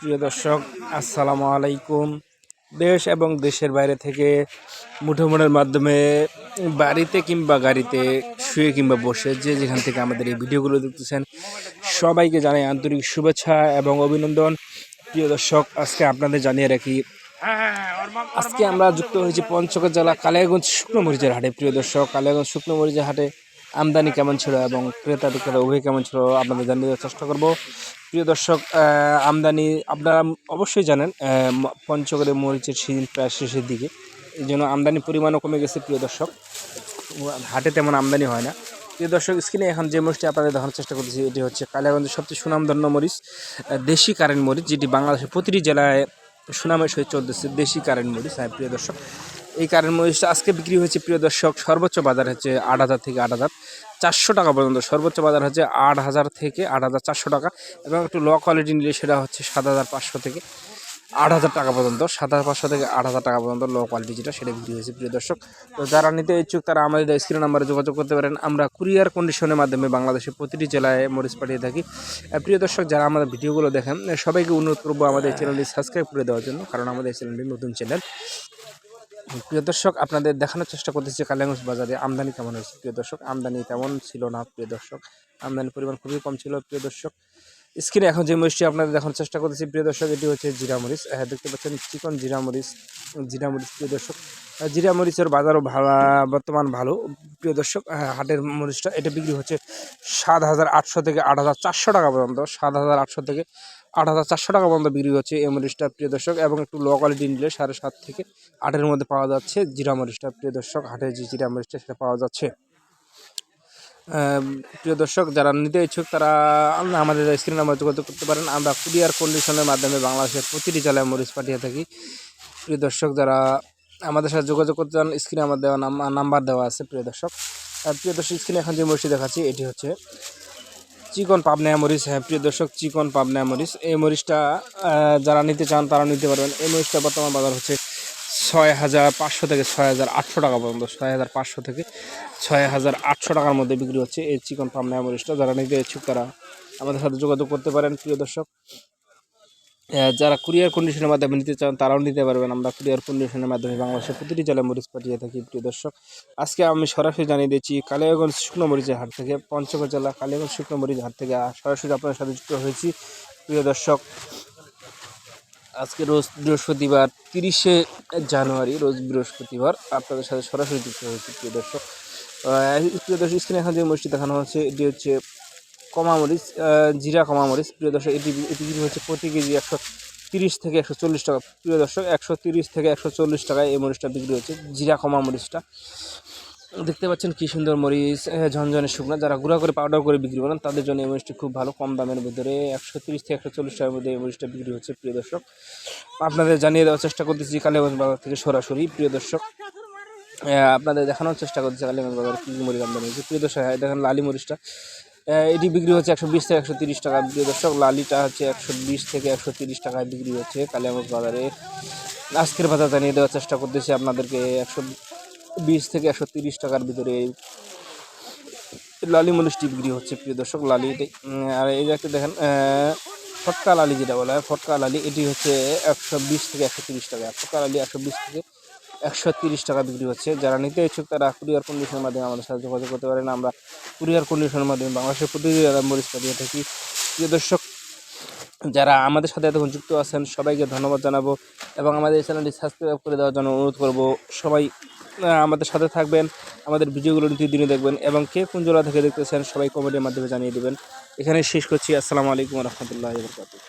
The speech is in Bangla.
প্রিয় দর্শক, আসসালামু আলাইকুম। দেশ এবং দেশের বাইরে থেকে মুঠোফোনের মাধ্যমে বাড়িতে কিংবা গাড়িতে শুয়ে কিংবা বসে যে যেখান থেকে আমাদের এই ভিডিওগুলো দেখতেছেন, সবাইকে জানাই আন্তরিক শুভেচ্ছা এবং অভিনন্দন। প্রিয় দর্শক, আজকে আপনাদের জানিয়ে রাখি, আজকে আমরা যুক্ত হয়েছি পঞ্চগড় জেলা কালিয়াগঞ্জ শুকনো মরিচের হাটে। প্রিয় দর্শক, কালিয়াগঞ্জ শুকনো মরিচের হাটে আমদানি কেমন ছিল এবং ক্রেতা বিক্রেতা উভয় কেমন ছিল, আপনাদের জানিয়ে চেষ্টা করব। প্রিয় দর্শক আমদানি আপনারা অবশ্যই জানেন পঞ্চগড়ে মরিচের সিজন প্রায় শেষের দিকে। এই জন্য আমদানি পরিমাণও কমে গেছে, প্রিয় দর্শক। হাটে তেমন আমদানি হয় না। প্রিয় দর্শক, স্ক্রিনে এখন যে মরিচটি আপনাদের দেখানোর চেষ্টা করতেছি, এটি হচ্ছে কালিয়াগঞ্জের সবচেয়ে সুনামধন্য মরিচ দেশি কারেন্ট মরিচ, যেটি বাংলাদেশের প্রতিটি জেলায় সুনামের সহিত চলতেছে দেশি কারেন্ট মরিচ। হ্যাঁ প্রিয় দর্শক এই কারেন্ট মরিচটা আজকে বিক্রি হয়েছে, প্রিয় দর্শক, সর্বোচ্চ বাজার হচ্ছে আট হাজার থেকে আট হাজার। চারশো টাকা পর্যন্ত, সর্বোচ্চ বাজার হচ্ছে আট হাজার থেকে আট হাজার চারশো টাকা এবং একটু লো কোয়ালিটি নিলে সেটা হচ্ছে সাত হাজার পাঁচশো থেকে আট হাজার টাকা পর্যন্ত, সাত হাজার পাঁচশো থেকে আট হাজার টাকা পর্যন্ত লো কোয়ালিটি যেটা সেটা বিক্রি হয়েছে, প্রিয় দর্শক। তো যারা নিতে ইচ্ছুক তারা আমাদের স্ক্রিন নাম্বারে যোগাযোগ করতে পারেন। আমরা কুরিয়ার কন্ডিশনের মাধ্যমে বাংলাদেশের প্রতিটি জেলায় মরিচ পাঠিয়ে থাকি। প্রিয় দর্শক, যারা আমাদের ভিডিওগুলো দেখেন, সবাইকে অনুরোধ করব আমাদের চ্যানেলটি সাবস্ক্রাইব করে দেওয়ার জন্য, কারণ আমাদের চ্যানেলটি নতুন চ্যানেল প্রিয় দর্শক, আপনাদের দেখানোর চেষ্টা করতেছি কালিয়াগঞ্জ বাজারে আমদানি কেমন হয়েছে? প্রিয় দর্শক, আমদানি তেমন ছিল না, প্রিয় দর্শক। আমদানির পরিমাণ খুবই কম ছিল, প্রিয় দর্শক। স্ক্রিনে এখন যে মরিচটি আপনাদের দেখানোর চেষ্টা করতেছি, প্রিয় দর্শক, এটি হচ্ছে জিরা মরিচ। হ্যাঁ দেখতে পাচ্ছেন চিকন জিরা মরিচ জিরা মরিচ, প্রিয় দর্শক। জিরা মরিচের বাজারও ভালো, বর্তমান ভালো। প্রিয় দর্শক হাটের মরিচটা, এটা বিক্রি হচ্ছে সাত হাজার আটশো থেকে আট হাজার চারশো টাকা পর্যন্ত, সাত হাজার আটশো থেকে আট হাজার চারশো টাকা পর্যন্ত বিক্রি হচ্ছে এই মরিচটা, প্রিয় দর্শক, এবং একটু লো কোয়ালিটি নিলে সাড়ে সাত থেকে আটের মধ্যে পাওয়া যাচ্ছে জিরা মরিচটা, প্রিয় দর্শক, হাটের যে জিরা মরিচটা, সেটা পাওয়া যাচ্ছে। প্রিয় দর্শক, যারা নিতে ইচ্ছুক, তারা আমাদের স্ক্রিন নাম্বার যোগাযোগ করতে পারেন। আমরা কুরিয়ার কন্ডিশনের মাধ্যমে বাংলাদেশের প্রতিটি জেলায় মরিচ পাঠিয়ে থাকি। প্রিয় দর্শক, যারা আমাদের সাথে যোগাযোগ করতে চান স্ক্রিনে আমার দেওয়া নাম- নাম্বার দেওয়া আছে, প্রিয় দর্শক। আর প্রিয় দর্শক স্ক্রিনে এখন যে মরিচটি দেখাচ্ছি, এটি হচ্ছে চিকন পাবনায়া মরিচ। হ্যাঁ প্রিয় দর্শক, চিকন পাবনায়া মরিচ। এই মরিচটা যারা নিতে চান, তারা নিতে পারবেন। এই মরিচটা বর্তমান বাজার হচ্ছে ছয় হাজার পাঁচশো থেকে ছয় হাজার আটশো টাকা পর্যন্ত ছয় হাজার পাঁচশো থেকে ছয় হাজার আটশো টাকার মধ্যে বিক্রি হচ্ছে এই চিকন পাবনায়া মরিচটা। যারা নিতে ইচ্ছুক তারা আমাদের সাথে যোগাযোগ করতে পারেন, প্রিয় দর্শক। যারা কুরিয়ার কন্ডিশনের মাধ্যমে নিতে চান তারাও নিতে পারবেন। আমরা কুরিয়ার কন্ডিশনের মাধ্যমে বাংলাদেশের প্রতিটি জেলায় মরিচ পাঠিয়ে থাকি, প্রিয় দর্শক। আজকে আমি সরাসরি জানিয়ে দিচ্ছি, কালিয়াগঞ্জ শুকনো মরিচের হাট থেকে, পঞ্চগড় জেলা কালিয়াগঞ্জ শুকনো মরিচ হাট থেকে সরাসরি আপনার সাথে যুক্ত হয়েছি, প্রিয় দর্শক। আজকে রোজ বৃহস্পতিবার তিরিশে জানুয়ারি, রোজ বৃহস্পতিবার আপনাদের সাথে সরাসরি যুক্ত হয়েছি প্রিয় দর্শক। প্রিয় দর্শক, স্ক্রিনে এখন যে মরিচটি দেখানো হচ্ছে, এটি হচ্ছে কমা মরিচ জিরা কমা মরিচ প্রিয় দর্শক, এটি এটি বিক্রি হচ্ছে প্রতি কেজি একশো তিরিশ থেকে একশো চল্লিশ টাকা। প্রিয় দর্শক, একশো তিরিশ থেকে একশো চল্লিশ টাকায় এই মরিচটা বিক্রি হচ্ছে জিরা কমা মরিচটা দেখতে পাচ্ছেন কি সুন্দর মরিচ ঝনঝনে শুকনো। যারা গুঁড়া করে পাউডার করে বিক্রি করেন, তাদের জন্য এই মরিচটি খুব ভালো, কম দামের ভিতরে। একশো তিরিশ থেকে একশো চল্লিশ টাকার মধ্যে এই মরিচটা বিক্রি হচ্ছে, প্রিয় দর্শক। আপনাদের জানিয়ে দেওয়ার চেষ্টা করতেছি কালীগঞ্জ বাজার থেকে সরাসরি, প্রিয় দর্শক। আপনাদের দেখানোর চেষ্টা করতেছি কালীগঞ্জ বাজার কী মরিচ আমদানি হয়েছে। প্রিয় দর্শক দেখেন লালি মরিচটা। এটি বিক্রি হচ্ছে একশো বিশ থেকে একশো তিরিশ টাকা, প্রিয় দর্শক। লালিটা হচ্ছে একশো বিশ থেকে একশো তিরিশ টাকায় বিক্রি হচ্ছে কালিয়াগঞ্জ বাজারে। আজকের বাজার জানিয়ে দেওয়ার চেষ্টা করতেছি আপনাদেরকে একশো বিশ থেকে একশো তিরিশ টাকার ভিতরে এই লালি মরিচটি বিক্রি হচ্ছে প্রিয় দর্শক। লালি এটি, আর এই যে একটা দেখেন ফটকা লালি যেটা বলা হয় ফটকা লালি এটি হচ্ছে একশো বিশ থেকে একশো তিরিশ টাকা। ফটকা লালি একশো বিশ থেকে একশো তিরিশ টাকা বিক্রি হচ্ছে। যারা নিতে ইচ্ছুক তারা কুরিয়ার কন্ডিশনের মাধ্যমে আমাদের সাথে যোগাযোগ করতে পারেন। আমরা কুরিয়ার কন্ডিশনের মাধ্যমে বাংলাদেশের জেলায় মরিচ পাঠিয়ে থাকি। প্রিয় দর্শক যারা আমাদের সাথে এতক্ষণ যুক্ত আছেন সবাইকে ধন্যবাদ জানাব এবং আমাদের এই চ্যানেলটি সাবস্ক্রাইব করে দেওয়ার জন্য অনুরোধ করব। সবাই আমাদের সাথে থাকবেন, আমাদের ভিডিওগুলো দিনে দেখবেন এবং কে কোন জেলা থেকে দেখতেছেন সবাই কমেন্টের মাধ্যমে জানিয়ে দেবেন। এখানে শেষ করছি। আসসালামু আলাইকুম রহমতুল্লাহ বরকাতুহ।